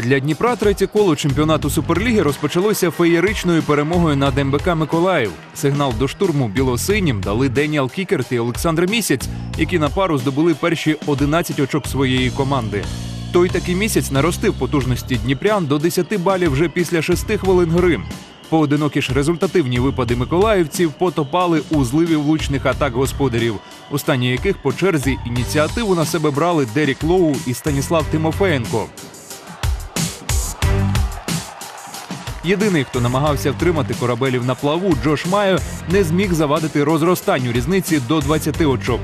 Для Дніпра третє коло чемпіонату Суперліги розпочалося феєричною перемогою над МБК Миколаїв. Сигнал до штурму білосинім дали Деніал Кікерт і Олександр Місяць, які на пару здобули перші 11 очок своєї команди. Той такий місяць наростив потужності дніпрян до 10 балів вже після 6 хвилин гри. Поодинокі ж результативні випади миколаївців потопали у зливі влучних атак господарів, останні яких по черзі ініціативу на себе брали Дерік Лоу і Станіслав Тимофеєнко. Єдиний, хто намагався втримати корабелів на плаву, Джош Майо, не зміг завадити розростанню різниці до 20 очок.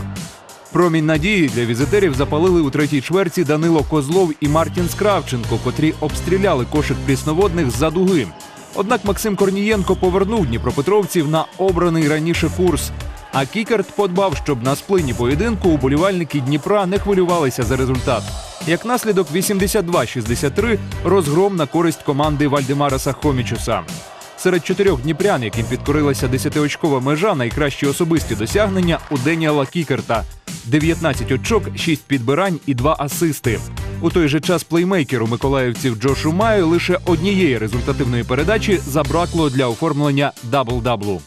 Промінь надії для візитерів запалили у третій чверті Данило Козлов і Мартін Скравченко, котрі обстріляли кошик прісноводних з-за дуги. Однак Максим Корнієнко повернув дніпропетровців на обраний раніше курс. А Кікерт подбав, щоб на сплині поєдинку уболівальники Дніпра не хвилювалися за результат. Як наслідок 82-63 розгром на користь команди Вальдемара Сахомічуса. Серед чотирьох дніпрян, яким підкорилася десятиочкова межа, найкращі особисті досягнення у Деніала Кікерта: 19 очок, 6 підбирань і 2 асисти. У той же час плеймейкеру миколаївців Джошу Маю лише однієї результативної передачі забракло для оформлення дабл-даблу.